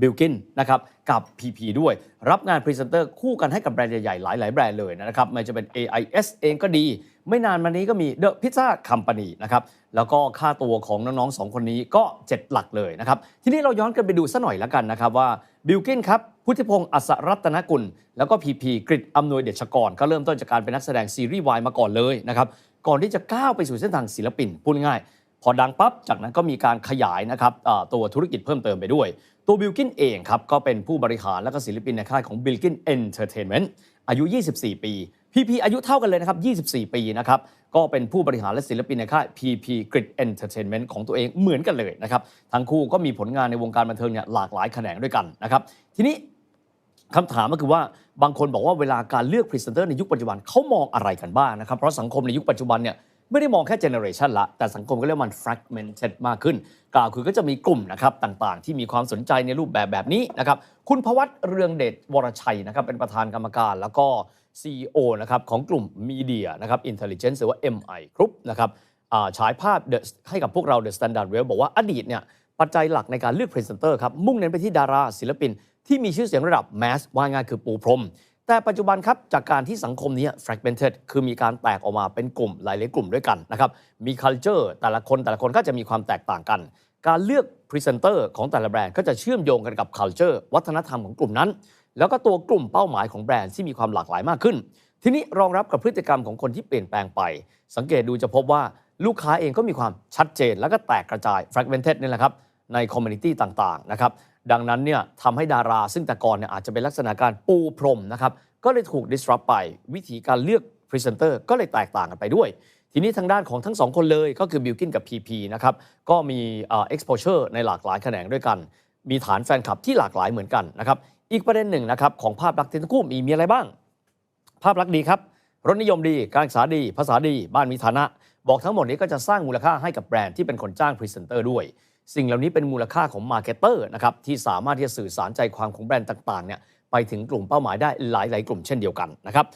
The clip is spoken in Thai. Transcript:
บิลกินนะครับกับ PP ด้วย รับงานพรีเซนเตอร์คู่กันให้กับแบรนด์ใหญ่ๆ หลาย ๆ แบรนด์เลยนะครับไม่จะเป็น AIS เองก็ดี ไม่นานมานี้ก็มี The Pizza Company นะครับแล้วก็ค่าตัวของน้องๆสองคนนี้ก็ 7 หลักเลยนะครับทีนี้เราย้อนกันไปดูสัหน่อยแล้วกันนะครับว่าบิลกินครับพุทธิพงศ์อัศรัตนกุล แล้วก็ PP กริดอำนวยเดชกร ก็เริ่มต้นจากการเป็นนักแสดงซีรีส์วายมาก่อนเลยนะครับก่อนที่จะก้าวไปสู่เส้นทางศิลปินพูดง่ายๆ พอดังปั๊บจากนั้นก็มีการขยายนะครับตัวธุรกิจเพิ่มเติมไปด้วย ตัวบิลกินเองครับ ก็เป็นผู้บริหารและก็ศิลปินในค่ายของบิลกินเอนเตอร์เทนเมนต์อายุ 24 ปี PP อายุเท่ากันเลยนะครับ 24 ปีนะครับ ก็เป็นผู้บริหารและศิลปินในค่าย PP Grid Entertainment ของตัวเองเหมือนกันเลยนะครับ ทั้งคู่ก็มีผลงานในวงการบันเทิงเนี่ยหลากหลายแขนงด้วยกันนะครับ ทีนี้คำถามก็คือว่าบางคนบอกว่าเวลาการเลือกพรีเซนเตอร์ในยุคปัจจุบันเขามองอะไรกันบ้างนะครับ เพราะสังคมในยุคปัจจุบันเนี่ย ไม่ได้มองแค่เจเนอเรชันละ แต่สังคมก็เรียกมัน fragmented มากขึ้น กล่าวคือก็จะมีกลุ่มนะครับต่างๆ ที่มีความสนใจในรูปแบบแบบนี้นะครับคุณพวัตเรืองเดชวรชัยนะครับเป็นประธานกรรมการแล้วก็ CEO นะครับของกลุ่ม Media นะครับ Intelligence หรือว่า MI Group นะครับฉายภาพให้กับพวกเรา The Standard Well บอกว่าอดีตเนี่ยปัจจัยหลักในการเลือกพรีเซนเตอร์ครับมุ่งเน้นไปที่ดาราศิลปินที่มีชื่อเสียงระดับแมสว่าง่ายคือปูพรม แต่ปัจจุบันครับจากการที่สังคมนี้ fragmented คือมีการแตกออกมาเป็นกลุ่มหลายๆกลุ่มด้วยกันนะครับมี culture แต่ละคนแต่ละคนก็จะมีความแตกต่างกัน การเลือกพรีเซนเตอร์ของแต่ละแบรนด์ก็จะเชื่อมโยงกันกับ culture วัฒนธรรมของกลุ่มนั้น แล้วก็ตัวกลุ่มเป้าหมายของแบรนด์ที่มีความหลากหลายมากขึ้น ทีนี้รองรับกับพฤติกรรมของคนที่เปลี่ยนแปลงไป สังเกตดูจะพบว่าลูกค้าเองก็มีความชัดเจน แล้วก็แตกกระจาย fragmented นี่แหละครับ ในคอมมูนิตี้ต่างๆนะครับดังนั้นเนี่ยทำให้ดาราซึ่งแต่ก่อนเนี่ยอาจจะเป็นลักษณะการปูพรมนะครับก็เลยถูก disrupt ไปวิธีการเลือกพรีเซนเตอร์ก็เลยแตกต่างกันไปด้วย ทีนี้ทางด้านของทั้งสองคนเลยก็คือบิลกินกับ PP นะครับก็มีเอ่อ exposure ในหลากหลายแขนงด้วยกัน มีฐานแฟนคลับที่หลากหลายเหมือนกันนะครับอีกประเด็นหนึ่งนะครับของภาพลักษณ์ที่ทั้งคู่มีมีอะไรบ้าง ภาพลักษณ์ดีครับรสนิยมดีการศึกษาดี ภาษาดี บ้านมีฐานะ บอกทั้งหมดนี้ก็จะสร้างมูลค่าให้กับแบรนด์ที่เป็นคนจ้างพรีเซนเตอร์ด้วย สิ่งเหล่านี้เป็นมูลค่าของมาร์เก็ตเตอร์นะครับที่สามารถที่จะสื่อสารใจความของแบรนด์ต่างๆเนี่ยไปถึงกลุ่มเป้าหมายได้หลาย ๆ กลุ่มเช่นเดียวกันนะครับ